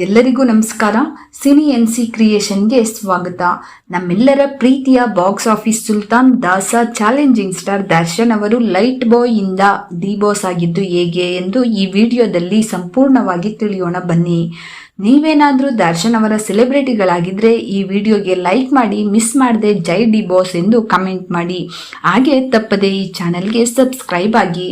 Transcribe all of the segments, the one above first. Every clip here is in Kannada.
ಎಲ್ಲರಿಗೂ ನಮಸ್ಕಾರ. ಸಿನಿ ಎನ್ ಸಿ ಕ್ರಿಯೇಷನ್ಗೆ ಸ್ವಾಗತ. ನಮ್ಮೆಲ್ಲರ ಪ್ರೀತಿಯ ಬಾಕ್ಸ್ ಆಫೀಸ್ ಸುಲ್ತಾನ್ ದಾಸ, ಚಾಲೆಂಜಿಂಗ್ ಸ್ಟಾರ್ ದರ್ಶನ್ ಅವರು ಲೈಟ್ ಬಾಯ್ ಇಂದ ಡಿ ಬಾಸ್ ಆಗಿದ್ದು ಹೇಗೆ ಎಂದು ಈ ವಿಡಿಯೋದಲ್ಲಿ ಸಂಪೂರ್ಣವಾಗಿ ತಿಳಿಯೋಣ ಬನ್ನಿ. ನೀವೇನಾದರೂ ದರ್ಶನ್ ಅವರ ಸೆಲೆಬ್ರಿಟಿಗಳಾಗಿದ್ರೆ ಈ ವಿಡಿಯೋಗೆ ಲೈಕ್ ಮಾಡಿ, ಮಿಸ್ ಮಾಡದೆ ಜೈ ಡಿ ಬಾಸ್ ಎಂದು ಕಮೆಂಟ್ ಮಾಡಿ. ಹಾಗೆ ತಪ್ಪದೆ ಈ ಚಾನೆಲ್ಗೆ ಸಬ್ಸ್ಕ್ರೈಬ್ ಆಗಿ.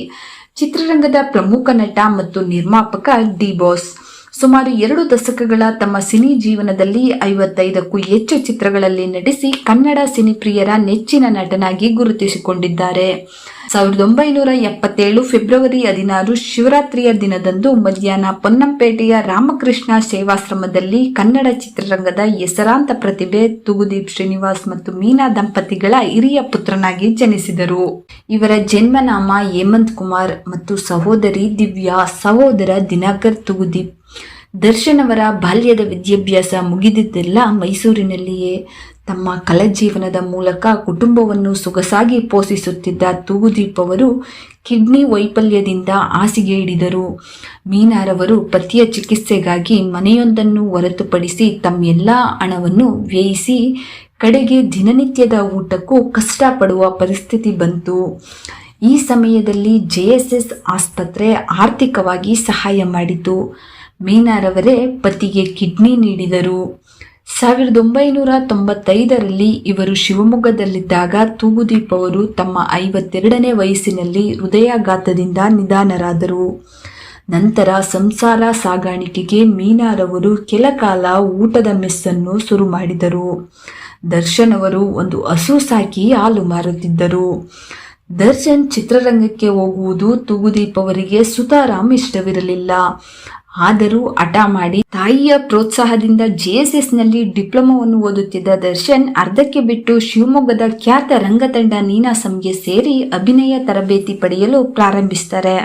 ಚಿತ್ರರಂಗದ ಪ್ರಮುಖ ನಟ ಮತ್ತು ನಿರ್ಮಾಪಕ ಡಿ ಬಾಸ್. ಸುಮಾರು ಎರಡು ದಶಕಗಳ ತಮ್ಮ ಸಿನಿ ಜೀವನದಲ್ಲಿ ಐವತ್ತೈದಕ್ಕೂ ಹೆಚ್ಚು ಚಿತ್ರಗಳಲ್ಲಿ ನಟಿಸಿ ಕನ್ನಡ ಸಿನಿಪ್ರಿಯರ ನೆಚ್ಚಿನ ನಟನಾಗಿ ಗುರುತಿಸಿಕೊಂಡಿದ್ದಾರೆ. ಸಾವಿರದ ಒಂಬೈನೂರ ಎಪ್ಪತ್ತೇಳು ಫೆಬ್ರವರಿ ಹದಿನಾರು ಶಿವರಾತ್ರಿಯ ದಿನದಂದು ಮಧ್ಯಾಹ್ನ ಪೊನ್ನಂಪೇಟೆಯ ರಾಮಕೃಷ್ಣ ಸೇವಾಶ್ರಮದಲ್ಲಿ ಕನ್ನಡ ಚಿತ್ರರಂಗದ ಹೆಸರಾಂತ ಪ್ರತಿಭೆ, ತುಗುದೀಪ್ ಶ್ರೀನಿವಾಸ್ ಮತ್ತು ಮೀನಾ ದಂಪತಿಗಳ ಹಿರಿಯ ಪುತ್ರನಾಗಿ ಜನಿಸಿದರು. ಇವರ ಜನ್ಮನಾಮ ಹೇಮಂತ್ ಕುಮಾರ್ ಮತ್ತು ಸಹೋದರಿ ದಿವ್ಯಾ ಸಹೋದರ ದಿನಕರ್ ತುಗುದೀಪ್ ದರ್ಶನ್ ಅವರ ಬಾಲ್ಯದ ವಿದ್ಯಾಭ್ಯಾಸ ಮುಗಿದಿದ್ದೆಲ್ಲ ಮೈಸೂರಿನಲ್ಲಿಯೇ ತಮ್ಮ ಕಲಜೀವನದ ಮೂಲಕ ಕುಟುಂಬವನ್ನು ಸೊಗಸಾಗಿ ಪೋಷಿಸುತ್ತಿದ್ದ ತೂಗುದೀಪ್ ಅವರು ಕಿಡ್ನಿ ವೈಫಲ್ಯದಿಂದ ಹಾಸಿಗೆ ಹಿಡಿದರು ಮೀನಾರವರು ಪತಿಯ ಚಿಕಿತ್ಸೆಗಾಗಿ ಮನೆಯೊಂದನ್ನು ಹೊರತುಪಡಿಸಿ ತಮ್ಮೆಲ್ಲ ಹಣವನ್ನು ವ್ಯಯಿಸಿ ಕಡೆಗೆ ದಿನನಿತ್ಯದ ಊಟಕ್ಕೂ ಕಷ್ಟಪಡುವ ಪರಿಸ್ಥಿತಿ ಬಂತು. ಈ ಸಮಯದಲ್ಲಿ ಜೆಎಸ್ಎಸ್ ಆಸ್ಪತ್ರೆ ಆರ್ಥಿಕವಾಗಿ ಸಹಾಯ ಮಾಡಿತು. ಮೀನಾರವರೇ ಪತಿಗೆ ಕಿಡ್ನಿ ನೀಡಿದರು. ಸಾವಿರದ ಒಂಬೈನೂರ ತೊಂಬತ್ತೈದರಲ್ಲಿ ಇವರು ಶಿವಮೊಗ್ಗದಲ್ಲಿದ್ದಾಗ ತೂಗುದೀಪ್ ಅವರು ತಮ್ಮ ಐವತ್ತೆರಡನೇ ವಯಸ್ಸಿನಲ್ಲಿ ಹೃದಯಾಘಾತದಿಂದ ನಿಧನರಾದರು. ನಂತರ ಸಂಸಾರ ಸಾಗಾಣಿಕೆಗೆ ಮೀನಾರವರು ಕೆಲ ಕಾಲ ಊಟದ ಮೆಸ್ಸನ್ನು ಶುರು ಮಾಡಿದರು. ದರ್ಶನ್ ಅವರು ಒಂದು ಹಸು ಸಾಕಿ ಹಾಲು ಮಾರುತ್ತಿದ್ದರು. ದರ್ಶನ್ ಚಿತ್ರರಂಗಕ್ಕೆ ಹೋಗುವುದು ತೂಗುದೀಪ್ ಅವರಿಗೆ ಸುತಾರಾಮ್ ಇಷ್ಟವಿರಲಿಲ್ಲ. ಆದರೂ ಹಠ ಮಾಡಿ ತಾಯಿಯ ಪ್ರೋತ್ಸಾಹದಿಂದ ಜೆಎಸ್ಎಸ್ನಲ್ಲಿ ಡಿಪ್ಲೊಮಾವನ್ನು ಓದುತ್ತಿದ್ದ ದರ್ಶನ್ ಅರ್ಧಕ್ಕೆ ಬಿಟ್ಟು ಶಿವಮೊಗ್ಗದ ಖ್ಯಾತ ರಂಗತಂಡ ನೀನಾಸಂಗೆ ಸೇರಿ ಅಭಿನಯ ತರಬೇತಿ ಪಡೆಯಲು ಪ್ರಾರಂಭಿಸ್ತಾರೆ.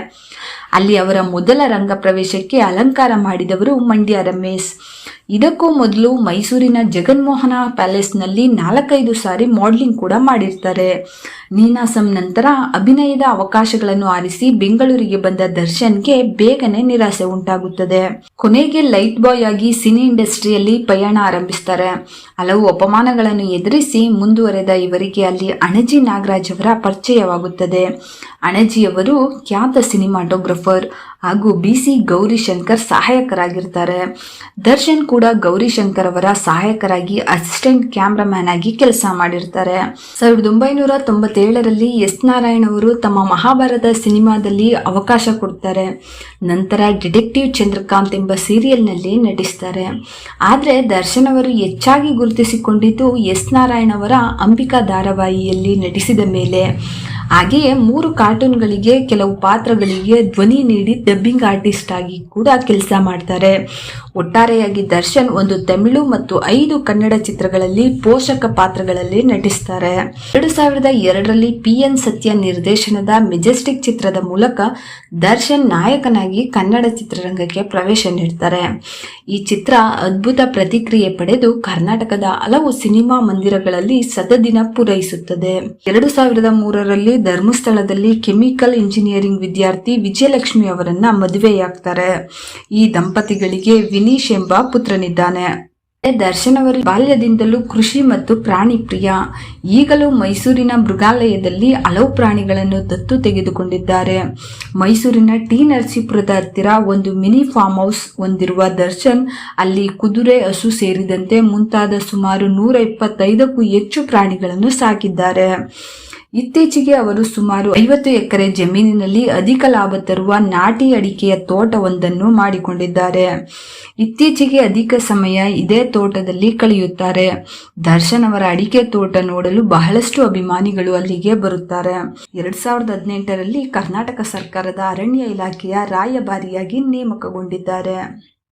ಅಲ್ಲಿ ಅವರ ಮೊದಲ ರಂಗ ಪ್ರವೇಶಕ್ಕೆ ಅಲಂಕಾರ ಮಾಡಿದವರು ಮಂಡ್ಯ ರಮೇಶ್. ಇದಕ್ಕೂ ಮೊದಲು ಮೈಸೂರಿನ ಜಗನ್ಮೋಹನ ಪ್ಯಾಲೇಸ್ನಲ್ಲಿ ನಾಲ್ಕೈದು ಸಾರಿ ಮಾಡಲಿಂಗ್ ಕೂಡ ಮಾಡಿರ್ತಾರೆ. ನೀನಾಸಂ ನಂತರ ಅಭಿನಯದ ಅವಕಾಶಗಳನ್ನು ಆರಿಸಿ ಬೆಂಗಳೂರಿಗೆ ಬಂದ ದರ್ಶನ್ಗೆ ಬೇಗನೆ ನಿರಾಸೆ ಉಂಟಾಗುತ್ತದೆ. ಕೊನೆಗೆ ಲೈಟ್ ಬಾಯ್ ಆಗಿ ಸಿನಿ ಇಂಡಸ್ಟ್ರಿಯಲ್ಲಿ ಪಯಣ ಆರಂಭಿಸ್ತಾರೆ. ಹಲವು ಅಪಮಾನಗಳನ್ನು ಎದುರಿಸಿ ಮುಂದುವರೆದ ಇವರಿಗೆ ಅಲ್ಲಿ ಅಣಜಿ ನಾಗರಾಜ್ ಅವರ ಪರಿಚಯವಾಗುತ್ತದೆ. ಅಣಜಿಯವರು ಖ್ಯಾತ ಸಿನಿಮಾಟೋಗ್ರಫರ್ ಹಾಗೂ ಬಿ ಸಿ ಗೌರಿಶಂಕರ್ ಸಹಾಯಕರಾಗಿರ್ತಾರೆ. ದರ್ಶನ್ ಕೂಡ ಗೌರಿಶಂಕರ್ ಅವರ ಸಹಾಯಕರಾಗಿ ಅಸಿಸ್ಟೆಂಟ್ ಕ್ಯಾಮ್ರಾಮ್ಯಾನ್ ಆಗಿ ಕೆಲಸ ಮಾಡಿರ್ತಾರೆ. ಸಾವಿರದ ಒಂಬೈನೂರ ತೊಂಬತ್ತೇಳರಲ್ಲಿ ಎಸ್ ನಾರಾಯಣ್ ಅವರು ತಮ್ಮ ಮಹಾಭಾರತ ಸಿನಿಮಾದಲ್ಲಿ ಅವಕಾಶ ಕೊಡ್ತಾರೆ. ನಂತರ ಡಿಟೆಕ್ಟಿವ್ ಚಂದ್ರಕಾಂತ್ ಎಂಬ ಸೀರಿಯಲ್ನಲ್ಲಿ ನಟಿಸ್ತಾರೆ. ಆದರೆ ದರ್ಶನ್ ಅವರು ಹೆಚ್ಚಾಗಿ ಗುರುತಿಸಿಕೊಂಡಿದ್ದು ಎಸ್ ನಾರಾಯಣ್ ಅವರ ಅಂಬಿಕಾ ಧಾರಾವಾಹಿಯಲ್ಲಿ ನಟಿಸಿದ ಮೇಲೆ. ಹಾಗೆಯೇ ಮೂರು ಕಾರ್ಟೂನ್ಗಳಿಗೆ ಕೆಲವು ಪಾತ್ರಗಳಿಗೆ ಧ್ವನಿ ನೀಡಿ ಡಬ್ಬಿಂಗ್ ಆರ್ಟಿಸ್ಟ್ ಆಗಿ ಕೂಡ ಕೆಲಸ ಮಾಡ್ತಾರೆ. ಒಟ್ಟಾರೆಯಾಗಿ ದರ್ಶನ್ ಒಂದು ತಮಿಳು ಮತ್ತು ಐದು ಕನ್ನಡ ಚಿತ್ರಗಳಲ್ಲಿ ಪೋಷಕ ಪಾತ್ರಗಳಲ್ಲಿ ನಟಿಸ್ತಾರೆ. ಎರಡು ಸಾವಿರದ ಎರಡರಲ್ಲಿ ಪಿ ಎನ್ ಸತ್ಯ ನಿರ್ದೇಶನದ ಮೆಜೆಸ್ಟಿಕ್ ಚಿತ್ರದ ಮೂಲಕ ದರ್ಶನ್ ನಾಯಕನಾಗಿ ಕನ್ನಡ ಚಿತ್ರರಂಗಕ್ಕೆ ಪ್ರವೇಶ ನೀಡ್ತಾರೆ. ಈ ಚಿತ್ರ ಅದ್ಭುತ ಪ್ರತಿಕ್ರಿಯೆ ಪಡೆದು ಕರ್ನಾಟಕದ ಹಲವು ಸಿನಿಮಾ ಮಂದಿರಗಳಲ್ಲಿ ಸದದಿನ ಪೂರೈಸುತ್ತದೆ. ಎರಡು ಸಾವಿರದ ಮೂರರಲ್ಲಿ ಧರ್ಮಸ್ಥಳದಲ್ಲಿ ಕೆಮಿಕಲ್ ಇಂಜಿನಿಯರಿಂಗ್ ವಿದ್ಯಾರ್ಥಿ ವಿಜಯಲಕ್ಷ್ಮಿ ಅವರನ್ನ ಮದುವೆಯಾಗ್ತಾರೆ. ಈ ದಂಪತಿಗಳಿಗೆ ವಿನೀಶ್ ಎಂಬ ಪುತ್ರನಿದ್ದಾನೆ. ದರ್ಶನ್ ಅವರು ಬಾಲ್ಯದಿಂದಲೂ ಕೃಷಿ ಮತ್ತು ಪ್ರಾಣಿ ಪ್ರಿಯ. ಈಗಲೂ ಮೈಸೂರಿನ ಮೃಗಾಲಯದಲ್ಲಿ ಹಲವು ಪ್ರಾಣಿಗಳನ್ನು ದತ್ತು ತೆಗೆದುಕೊಂಡಿದ್ದಾರೆ. ಮೈಸೂರಿನ ಟಿ ನರಸೀಪುರದ ಹತ್ತಿರ ಒಂದು ಮಿನಿ ಫಾರ್ಮ್ ಹೌಸ್ ಹೊಂದಿರುವ ದರ್ಶನ್ ಅಲ್ಲಿ ಕುದುರೆ, ಹಸು ಸೇರಿದಂತೆ ಮುಂತಾದ ಸುಮಾರು ನೂರ ಇಪ್ಪತ್ತೈದಕ್ಕೂ ಹೆಚ್ಚು ಪ್ರಾಣಿಗಳನ್ನು ಸಾಕಿದ್ದಾರೆ. ಇತ್ತೀಚೆಗೆ ಅವರು ಸುಮಾರು ಐವತ್ತು ಎಕರೆ ಜಮೀನಿನಲ್ಲಿ ಅಧಿಕ ಲಾಭ ತರುವ ನಾಟಿ ಅಡಿಕೆಯ ತೋಟವೊಂದನ್ನು ಮಾಡಿಕೊಂಡಿದ್ದಾರೆ. ಇತ್ತೀಚೆಗೆ ಅಧಿಕ ಸಮಯ ಇದೇ ತೋಟದಲ್ಲಿ ಕಳೆಯುತ್ತಾರೆ. ದರ್ಶನ್ ಅವರ ಅಡಿಕೆ ತೋಟ ನೋಡಲು ಬಹಳಷ್ಟು ಅಭಿಮಾನಿಗಳು ಅಲ್ಲಿಗೆ ಬರುತ್ತಾರೆ. ಎರಡ್ ಸಾವಿರದ ಹದಿನೆಂಟರಲ್ಲಿ ಕರ್ನಾಟಕ ಸರ್ಕಾರದ ಅರಣ್ಯ ಇಲಾಖೆಯ ರಾಯಭಾರಿಯಾಗಿ ನೇಮಕಗೊಂಡಿದ್ದಾರೆ.